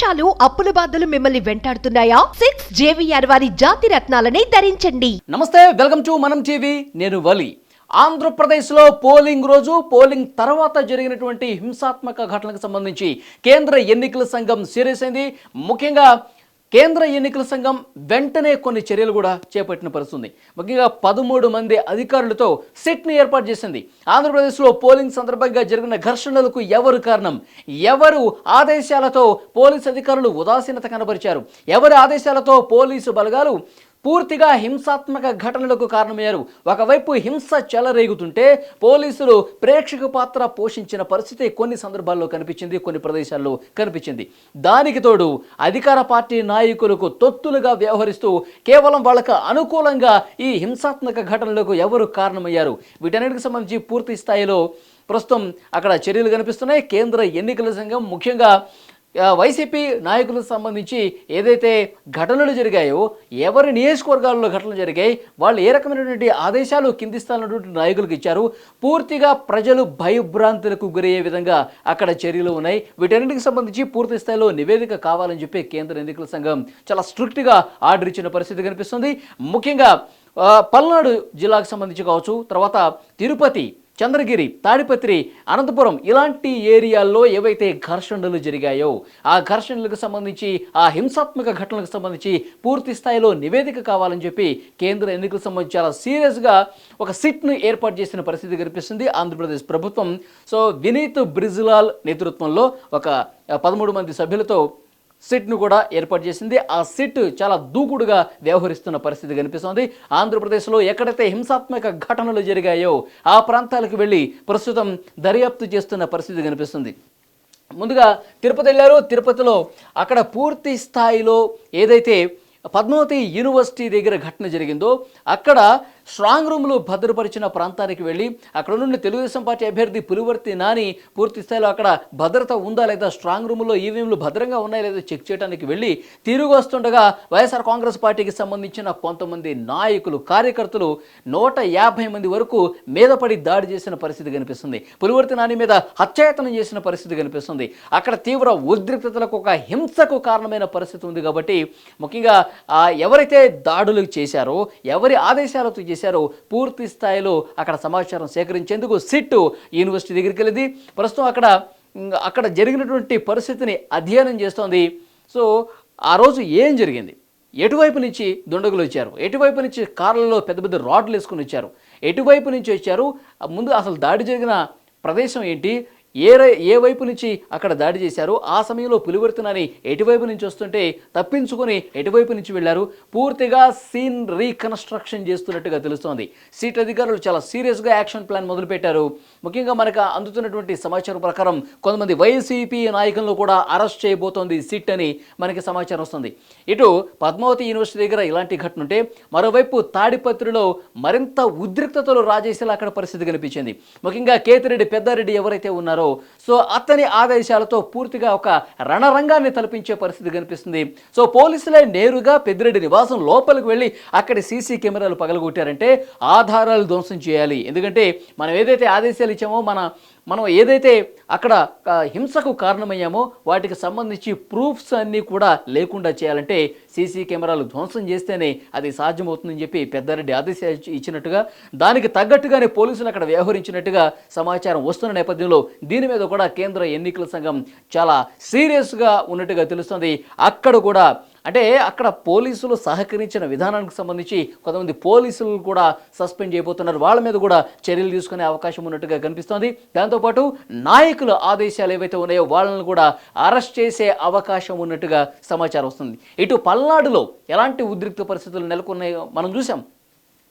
మోసాలు అప్పుల బాధలు మిమ్మల్ని వెంటాడుతున్నాయా? సిక్స్ జేవిఆర్ వారి జాతి రత్నాలని ధరించండి. నమస్తే వెల్కమ్ టు మనం టీవీ నేను వలి. ఆంధ్రప్రదేశ్లో పోలింగ్ రోజు పోలింగ్ తర్వాత జరిగినటువంటి హింసాత్మక ఘటనలకు సంబంధించి కేంద్ర ఎన్నికల సంఘం సీరియస్ అయింది. ముఖ్యంగా కేంద్ర ఎన్నికల సంఘం వెంటనే కొన్ని చర్యలు కూడా చేపట్టిన పరిస్థితుంది. ముఖ్యంగా పదమూడు మంది అధికారులతో సిట్ని ఏర్పాటు చేసింది. ఆంధ్రప్రదేశ్లో పోలింగ్ సందర్భంగా జరిగిన ఘర్షణలకు ఎవరు కారణం? ఎవరు ఆదేశాలతో పోలీసు అధికారులు ఉదాసీనత కనబరిచారు ఎవరి ఆదేశాలతో పోలీసు బలగాలు పూర్తిగా హింసాత్మక ఘటనలకు కారణమయ్యారు. ఒకవైపు హింస చెలరేగుతుంటే పోలీసులు ప్రేక్షక పాత్ర పోషించిన పరిస్థితి కొన్ని సందర్భాల్లో కనిపించింది కొన్ని ప్రదేశాల్లో కనిపించింది. దానికి తోడు అధికార పార్టీ నాయకులకు తొత్తులుగా వ్యవహరిస్తూ కేవలం వాళ్ళకు అనుకూలంగా ఈ హింసాత్మక ఘటనలకు ఎవరు కారణమయ్యారు? వీటన్నిటికి సంబంధించి పూర్తి స్థాయిలో ప్రస్తుతం అక్కడ చర్యలు కనిపిస్తున్నాయి. కేంద్ర ఎన్నికల సంఘం ముఖ్యంగా వైసీపీ నాయకులకు సంబంధించి ఏదైతే ఘటనలు జరిగాయో ఎవరి నియోజకవర్గాల్లో ఘటనలు జరిగాయి వాళ్ళు ఏ రకమైనటువంటి ఆదేశాలు కింది స్థాయినటువంటి నాయకులకు ఇచ్చారు. పూర్తిగా ప్రజలు భయభ్రాంతులకు గురయ్యే విధంగా అక్కడ చర్యలు ఉన్నాయి. వీటన్నిటికి సంబంధించి పూర్తి స్థాయిలో నివేదిక కావాలని చెప్పి కేంద్ర ఎన్నికల సంఘం చాలా స్ట్రిక్ట్గా ఆర్డర్ ఇచ్చిన పరిస్థితి కనిపిస్తుంది. ముఖ్యంగా పల్నాడు జిల్లాకు సంబంధించి కావచ్చు తర్వాత తిరుపతి చంద్రగిరి తాడిపత్రి అనంతపురం ఇలాంటి ఏరియాల్లో ఏవైతే ఘర్షణలు జరిగాయో ఆ ఘర్షణలకు సంబంధించి ఆ హింసాత్మక ఘటనలకు సంబంధించి పూర్తి స్థాయిలో నివేదిక కావాలని చెప్పి కేంద్ర ఎన్నికలకు సంబంధించి చాలా సీరియస్గా ఒక సిట్ను ఏర్పాటు చేసిన పరిస్థితి కనిపిస్తుంది ఆంధ్రప్రదేశ్ ప్రభుత్వం. సో వినీత్ బ్రిజ్లాల్ నేతృత్వంలో ఒక పదమూడు మంది సభ్యులతో సిట్ను కూడా ఏర్పాటు చేసింది. ఆ సిట్ చాలా దూకుడుగా వ్యవహరిస్తున్న పరిస్థితి కనిపిస్తోంది. ఆంధ్రప్రదేశ్లో ఎక్కడైతే హింసాత్మక ఘటనలు జరిగాయో ఆ ప్రాంతాలకు వెళ్ళి ప్రస్తుతం దర్యాప్తు చేస్తున్న పరిస్థితి కనిపిస్తుంది. ముందుగా తిరుపతి వెళ్ళారు. తిరుపతిలో అక్కడ పూర్తి స్థాయిలో ఏదైతే పద్మావతి యూనివర్సిటీ దగ్గర ఘటన జరిగిందో అక్కడ స్ట్రాంగ్ రూమ్లు భద్రపరిచిన ప్రాంతానికి వెళ్ళి అక్కడ నుండి తెలుగుదేశం పార్టీ అభ్యర్థి పులివర్తి నాని పూర్తి స్థాయిలో అక్కడ భద్రత ఉందా లేదా స్ట్రాంగ్ రూమ్లో ఈవీఎంలు భద్రంగా ఉన్నాయా లేదా చెక్ చేయడానికి వెళ్ళి తిరిగి వస్తుండగా వైఎస్ఆర్ కాంగ్రెస్ పార్టీకి సంబంధించిన కొంతమంది నాయకులు కార్యకర్తలు నూట యాభై మంది వరకు మీదపడి దాడి చేసిన పరిస్థితి కనిపిస్తుంది. పులివర్తి నాని మీద హత్యాయతనం చేసిన పరిస్థితి కనిపిస్తుంది. అక్కడ తీవ్ర ఉద్రిక్తతలకు ఒక హింసకు కారణమైన పరిస్థితి ఉంది కాబట్టి ముఖ్యంగా ఎవరైతే దాడులు చేశారో ఎవరి ఆదేశాలతో చేశారో పూర్తి స్థాయిలో అక్కడ సమాచారం సేకరించేందుకు సిట్ యూనివర్సిటీ దగ్గరికి వెళ్ళింది. ప్రస్తుతం అక్కడ అక్కడ జరిగినటువంటి పరిస్థితిని అధ్యయనం చేస్తోంది. సో ఆ రోజు ఏం జరిగింది? ఎటువైపు నుంచి దుండగులు వచ్చారు? ఎటువైపు నుంచి కార్లలో పెద్ద పెద్ద రాడ్లు వేసుకుని వచ్చారు? ఎటువైపు నుంచి వచ్చారు? ముందు అసలు దాడి జరిగిన ప్రదేశం ఏంటి? ఏ ఏ వైపు నుంచి అక్కడ దాడి చేశారు ఆ సమయంలో పులివర్తనని ఎటువైపు నుంచి వస్తుంటే తప్పించుకొని ఎటువైపు నుంచి వెళ్ళారు? పూర్తిగా సీన్ రీకన్స్ట్రక్షన్ చేస్తున్నట్టుగా తెలుస్తోంది. సీట్ అధికారులు చాలా సీరియస్గా యాక్షన్ ప్లాన్ మొదలుపెట్టారు. ముఖ్యంగా మనకు అందుతున్నటువంటి సమాచారం ప్రకారం కొంతమంది వైసీపీ నాయకులను కూడా అరెస్ట్ చేయబోతోంది సిట్ అని మనకి సమాచారం వస్తుంది. ఇటు పద్మావతి యూనివర్సిటీ దగ్గర ఇలాంటి ఘటన ఉంటే మరోవైపు తాడిపత్రిలో మరింత ఉద్రిక్తతలు రాజేసేలా అక్కడ పరిస్థితి కనిపించింది. ముఖ్యంగా కేతిరెడ్డి పెద్దారెడ్డి ఎవరైతే ఉన్నారో సో అతని ఆదేశాలతో పూర్తిగా ఒక రణరంగాన్ని తలపించే పరిస్థితి కనిపిస్తుంది. సో పోలీసులే నేరుగా పెద్దిరెడ్డి నివాసం లోపలికి వెళ్ళి అక్కడి సీసీ కెమెరాలు పగలగొట్టారంటే ఆధారాలు ధ్వంసం చేయాలి. ఎందుకంటే మనం ఏదైతే ఆదేశాలు ఇచ్చామో మన మనం ఏదైతే అక్కడ హింసకు కారణమయ్యామో వాటికి సంబంధించి ప్రూఫ్స్ అన్నీ కూడా లేకుండా చేయాలంటే సీసీ కెమెరాలు ధ్వంసం చేస్తేనే అది సాధ్యమవుతుందని చెప్పి పెద్దారెడ్డి ఆదేశాలు ఇచ్చినట్టుగా దానికి తగ్గట్టుగానే పోలీసులు అక్కడ వ్యవహరించినట్టుగా సమాచారం వస్తున్న నేపథ్యంలో దీని మీద కూడా కేంద్ర ఎన్నికల సంఘం చాలా సీరియస్గా ఉన్నట్టుగా తెలుస్తుంది. అక్కడ కూడా అంటే అక్కడ పోలీసులు సహకరించిన విధానానికి సంబంధించి కొంతమంది పోలీసులు కూడా సస్పెండ్ చేయబోతున్నారు. వాళ్ళ మీద కూడా చర్యలు తీసుకునే అవకాశం ఉన్నట్టుగా కనిపిస్తోంది. దాంతోపాటు నాయకుల ఆదేశాలు ఏవైతే ఉన్నాయో వాళ్ళని కూడా అరెస్ట్ చేసే అవకాశం ఉన్నట్టుగా సమాచారం వస్తుంది. ఇటు పల్నాడులో ఎలాంటి ఉద్రిక్త పరిస్థితులు నెలకొన్నాయో మనం చూసాం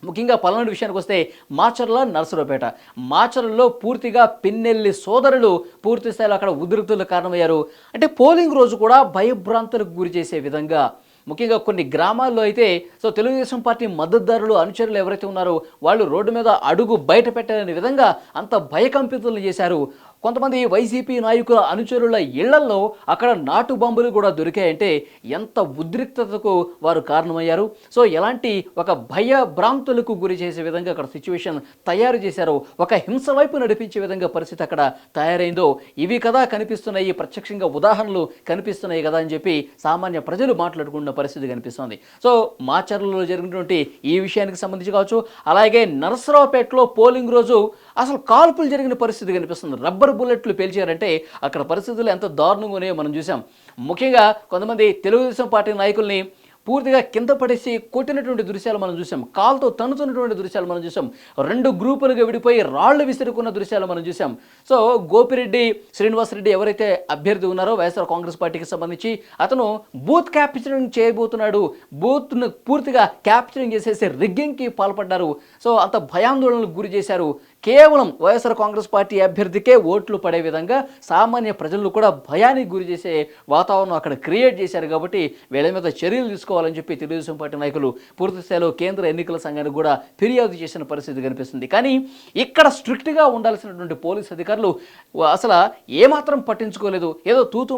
ముఖ్యంగా పల్నాడు విషయానికి వస్తే మాచర్ల నరసరావుపేట. మాచర్లలో పూర్తిగా పిన్నెల్లి సోదరులు పూర్తి స్థాయిలో అక్కడ ఉధృతులు కారణమయ్యారు. అంటే పోలింగ్ రోజు కూడా భయభ్రాంతులకు గురి చేసే విధంగా. ముఖ్యంగా కొన్ని గ్రామాల్లో అయితే సో తెలుగుదేశం పార్టీ మద్దతుదారులు అనుచరులు ఎవరైతే ఉన్నారో వాళ్ళు రోడ్డు మీద అడుగు బయట పెట్టలేని విధంగా అంత భయకంపితులు చేశారు. కొంతమంది వైసీపీ నాయకుల అనుచరుల ఇళ్ళల్లో అక్కడ నాటు బాంబులు కూడా దొరికాయంటే ఎంత ఉద్రిక్తతకు వారు కారణమయ్యారు? సో ఎలాంటి ఒక భయ భ్రాంతులకు గురి చేసే విధంగా అక్కడ సిచ్యువేషన్ తయారు చేశారో ఒక హింస వైపు నడిపించే విధంగా పరిస్థితి అక్కడ తయారైందో ఇవి కదా కనిపిస్తున్నాయి ప్రత్యక్షంగా ఉదాహరణలు కనిపిస్తున్నాయి కదా అని చెప్పి సామాన్య ప్రజలు మాట్లాడుకున్న పరిస్థితి కనిపిస్తుంది. సో మాచర్లలో జరిగినటువంటి ఈ విషయానికి సంబంధించి కావచ్చు అలాగే నరసరావుపేటలో పోలింగ్ రోజు అసలు కాల్పులు జరిగిన పరిస్థితి కనిపిస్తుంది. రబ్బర్ బుల్లెట్లు పేల్చారంటే అక్కడ పరిస్థితులు ఎంత దారుణంగా ఉన్నాయో మనం చూసాం ముఖ్యంగా కొంతమంది తెలుగుదేశం పార్టీ నాయకుల్ని పూర్తిగా కింద పడేసి కొట్టినటువంటి దృశ్యాలు మనం చూసాం కాల్తో తనుతున్నటువంటి దృశ్యాలు మనం చూసాం రెండు గ్రూపులుగా విడిపోయి రాళ్ళు విసురుకున్న దృశ్యాలు మనం చూసాం సో గోపిరెడ్డి శ్రీనివాసరెడ్డి ఎవరైతే అభ్యర్థి ఉన్నారో వైఎస్ఆర్ కాంగ్రెస్ పార్టీకి సంబంధించి అతను బూత్ క్యాప్చరింగ్ చేయబోతున్నాడు. బూత్ను పూర్తిగా క్యాప్చరింగ్ చేసేసి రిగ్గింగ్కి పాల్పడ్డారు. సో అంత భయాందోళనకు గురి చేశారు. కేవలం వైఎస్ఆర్ కాంగ్రెస్ పార్టీ అభ్యర్థికే ఓట్లు పడే విధంగా సామాన్య ప్రజలను కూడా భయానికి గురి చేసే వాతావరణం అక్కడ క్రియేట్ చేశారు కాబట్టి వీళ్ళ మీద చర్యలు తీసుకోవాలని చెప్పి తెలుగుదేశం పార్టీ నాయకులు పూర్తిస్థాయిలో కేంద్ర ఎన్నికల సంఘానికి కూడా ఫిర్యాదు చేసిన పరిస్థితి కనిపిస్తుంది. కానీ ఇక్కడ స్ట్రిక్ట్గా ఉండాల్సినటువంటి పోలీస్ అధికారులు అసలు ఏమాత్రం పట్టించుకోలేదు. ఏదో తూతూ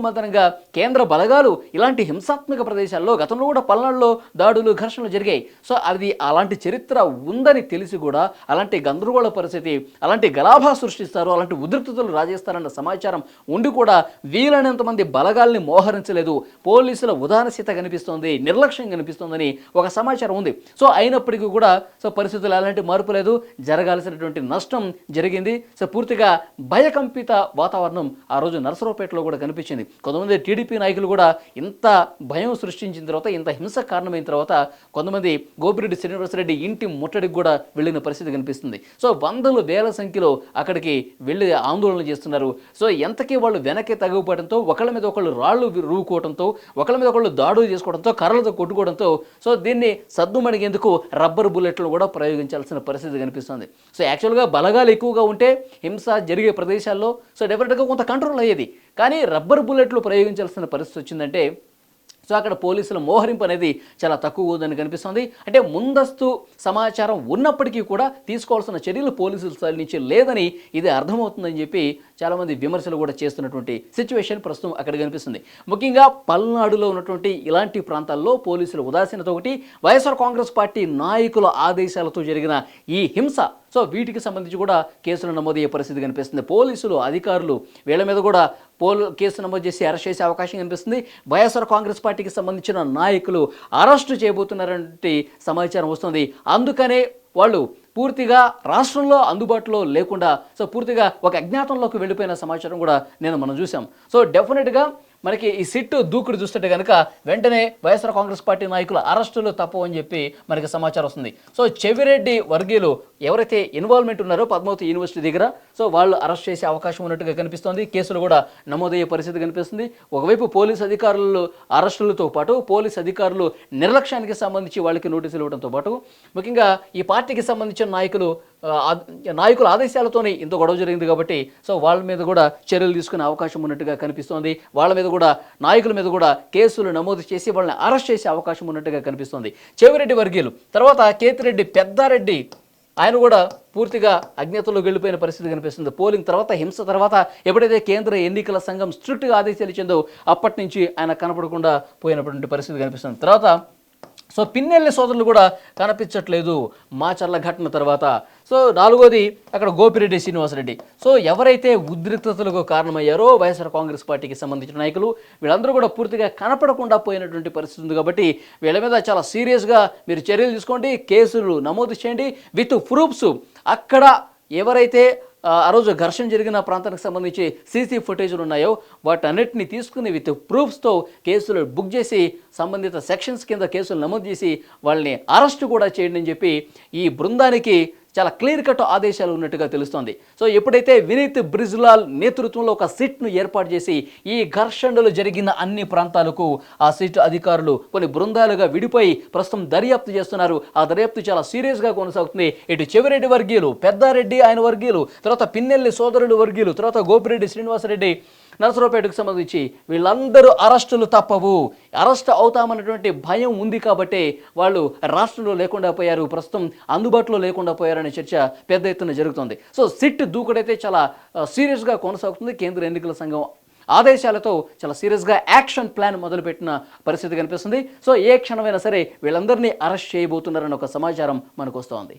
కేంద్ర బలగాలు ఇలాంటి హింసాత్మక ప్రదేశాల్లో గతంలో కూడా పల్నాడులో దాడులు ఘర్షణలు జరిగాయి. సో అది అలాంటి చరిత్ర ఉందని తెలిసి కూడా అలాంటి గందరగోళ పరిస్థితి అలాంటి గలాభా సృష్టిస్తారు అలాంటి ఉద్రిక్తతలు రాజేస్తారన్న సమాచారం ఉండి కూడా వీలైనంత మంది బలగాల్ని మోహరించలేదు. పోలీసుల ఉదాహరణశీత కనిపిస్తోంది నిర్లక్ష్యం కనిపిస్తోందని ఒక సమాచారం ఉంది. సో అయినప్పటికీ కూడా సో పరిస్థితులు అలాంటి మార్పు లేదు. జరగాల్సినటువంటి నష్టం జరిగింది. సో పూర్తిగా భయకంపిత వాతావరణం ఆ రోజు నరసరావుపేటలో కూడా కనిపించింది. కొంతమంది టీడీపీ నాయకులు కూడా ఇంత భయం సృష్టించిన తర్వాత ఇంత హింస కారణమైన తర్వాత కొంతమంది గోపిరెడ్డి శ్రీనివాసరెడ్డి ఇంటి ముట్టడికి కూడా వెళ్ళిన పరిస్థితి కనిపిస్తుంది. సో వందలు వేల సంఖ్యలో అక్కడికి వెళ్ళి ఆందోళన చేస్తున్నారు. సో ఎంతకీ వాళ్ళు వెనక్కి తగ్గిపోవడంతో ఒకళ్ళ మీద ఒకళ్ళు రాళ్ళు రూకోవడంతో ఒకళ్ళ మీద ఒకళ్ళు దాడులు చేసుకోవడంతో కర్రలతో కొట్టుకోవడంతో సో దీన్ని సద్దుమణిగేందుకు రబ్బర్ బుల్లెట్లు కూడా ప్రయోగించాల్సిన పరిస్థితి కనిపిస్తుంది. సో యాక్చువల్గా బలగాలు ఎక్కువగా ఉంటే హింస జరిగే ప్రదేశాల్లో సో డెఫినెట్గా కొంత కంట్రోల్ అయ్యేది. కానీ రబ్బర్ బుల్లెట్లు ప్రయోగించాల్సిన పరిస్థితి వచ్చిందంటే సో అక్కడ పోలీసుల మోహరింపు అనేది చాలా తక్కువ ఉందని కనిపిస్తుంది. అంటే ముందస్తు సమాచారం ఉన్నప్పటికీ కూడా తీసుకోవాల్సిన చర్యలు పోలీసుల నుంచి లేదని ఇది అర్థమవుతుందని చెప్పి చాలామంది విమర్శలు కూడా చేస్తున్నటువంటి సిచ్యువేషన్ ప్రస్తుతం అక్కడ కనిపిస్తుంది. ముఖ్యంగా పల్నాడులో ఉన్నటువంటి ఇలాంటి ప్రాంతాల్లో పోలీసుల ఉదాసీనత ఒకటి వైఎస్ఆర్ కాంగ్రెస్ పార్టీ నాయకుల ఆదేశాలతో జరిగిన ఈ హింస సో వీటికి సంబంధించి కూడా కేసులు నమోదయ్యే పరిస్థితి కనిపిస్తుంది. పోలీసులు అధికారులు వీళ్ళ మీద కూడా పోలు కేసు నమోదు చేసి అరెస్ట్ చేసే అవకాశం కనిపిస్తుంది. వైఎస్ఆర్ కాంగ్రెస్ పార్టీకి సంబంధించిన నాయకులు అరెస్టు చేయబోతున్నారంటే సమాచారం వస్తుంది. అందుకనే వాళ్ళు పూర్తిగా రాష్ట్రంలో అందుబాటులో లేకుండా సో పూర్తిగా ఒక అజ్ఞాతంలోకి వెళ్ళిపోయిన సమాచారం కూడా నేను మనం చూసాం సో డెఫినెట్గా మనకి ఈ సిట్టు దూకుడు చూస్తుంటే కనుక వెంటనే వైఎస్ఆర్ కాంగ్రెస్ పార్టీ నాయకుల అరెస్టులు తప్పవు అని చెప్పి మనకి సమాచారం వస్తుంది. సో చెవిరెడ్డి వర్గీయులు ఎవరైతే ఇన్వాల్వ్మెంట్ ఉన్నారో పద్మావతి యూనివర్సిటీ దగ్గర సో వాళ్ళు అరెస్ట్ చేసే అవకాశం ఉన్నట్టుగా కనిపిస్తోంది. కేసులు కూడా నమోదయ్యే పరిస్థితి కనిపిస్తుంది. ఒకవైపు పోలీస్ అధికారులు అరెస్టులతో పాటు పోలీస్ అధికారులు నిర్లక్ష్యానికి సంబంధించి వాళ్ళకి నోటీసులు ఇవ్వడంతో పాటు ముఖ్యంగా ఈ పార్టీకి సంబంధించిన నాయకులు నాయకుల ఆదేశాలతోనే ఇంత గొడవ జరిగింది కాబట్టి సో వాళ్ళ మీద కూడా చర్యలు తీసుకునే అవకాశం ఉన్నట్టుగా కనిపిస్తోంది. వాళ్ళ మీద కూడా నాయకుల మీద కూడా కేసులు నమోదు చేసి వాళ్ళని అరెస్ట్ చేసే అవకాశం ఉన్నట్టుగా కనిపిస్తోంది. చెవిరెడ్డి వర్గీయులు. తర్వాత కేతిరెడ్డి పెద్దారెడ్డి ఆయన కూడా పూర్తిగా అజ్ఞతలో వెళ్ళిపోయిన పరిస్థితి కనిపిస్తుంది. పోలింగ్ తర్వాత హింస తర్వాత ఎప్పుడైతే కేంద్ర ఎన్నికల సంఘం స్ట్రిక్ట్గా ఆదేశాలు ఇచ్చిందో అప్పటి నుంచి ఆయన కనపడకుండా పోయినటువంటి పరిస్థితి కనిపిస్తుంది. తర్వాత సో పిన్నెల్లి సోదరులు కూడా కనిపించట్లేదు. మాచర్ల ఘటన తర్వాత సో నాలుగోది అక్కడ గోపిరెడ్డి శ్రీనివాసరెడ్డి. సో ఎవరైతే ఉద్రిక్తతలకు కారణమయ్యారో వైఎస్ఆర్ కాంగ్రెస్ పార్టీకి సంబంధించిన నాయకులు వీళ్ళందరూ కూడా పూర్తిగా కనపడకుండా పోయినటువంటి పరిస్థితి ఉంది కాబట్టి వీళ్ళ మీద చాలా సీరియస్గా మీరు చర్యలు తీసుకోండి కేసులు నమోదు చేయండి. విత్ ప్రూఫ్స్ అక్కడ ఎవరైతే ఆ రోజు ఘర్షణ జరిగిన ప్రాంతానికి సంబంధించి సీసీ ఫుటేజ్లు ఉన్నాయో వాటన్నిటిని తీసుకుని విత్ ప్రూఫ్స్తో కేసులు బుక్ చేసి సంబంధిత సెక్షన్స్ కింద కేసులు నమోదు చేసి వాళ్ళని అరెస్ట్ కూడా చేయండి అని చెప్పి ఈ బృందానికి చాలా క్లియర్ కట్ ఆదేశాలు ఉన్నట్టుగా తెలుస్తోంది. సో ఎప్పుడైతే వినీత్ బ్రిజ్లాల్ నేతృత్వంలో ఒక సిట్ను ఏర్పాటు చేసి ఈ ఘర్షణలు జరిగిన అన్ని ప్రాంతాలకు ఆ సిట్ అధికారులు కొన్ని బృందాలుగా విడిపోయి ప్రస్తుతం దర్యాప్తు చేస్తున్నారు. ఆ దర్యాప్తు చాలా సీరియస్గా కొనసాగుతుంది. ఇటు చెవిరెడ్డి వర్గీయులు పెద్దారెడ్డి ఆయన వర్గీయులు తర్వాత పిన్నెల్లి సోదరుడు వర్గీయులు తర్వాత గోపిరెడ్డి శ్రీనివాసరెడ్డి నరసరావుపేటకు సంబంధించి వీళ్ళందరూ అరెస్టులు తప్పవు. అరెస్ట్ అవుతామన్నటువంటి భయం ఉంది కాబట్టి వాళ్ళు రాష్ట్రంలో లేకుండా పోయారు ప్రస్తుతం అందుబాటులో లేకుండా పోయారనే చర్చ పెద్ద ఎత్తున జరుగుతుంది. సో సిట్ దూకుడైతే చాలా సీరియస్గా కొనసాగుతుంది. కేంద్ర ఎన్నికల సంఘం ఆదేశాలతో చాలా సీరియస్గా యాక్షన్ ప్లాన్ మొదలుపెట్టిన పరిస్థితి కనిపిస్తుంది. సో ఏ క్షణమైనా సరే వీళ్ళందరినీ అరెస్ట్ చేయబోతున్నారన్న ఒక సమాచారం మనకు వస్తోంది.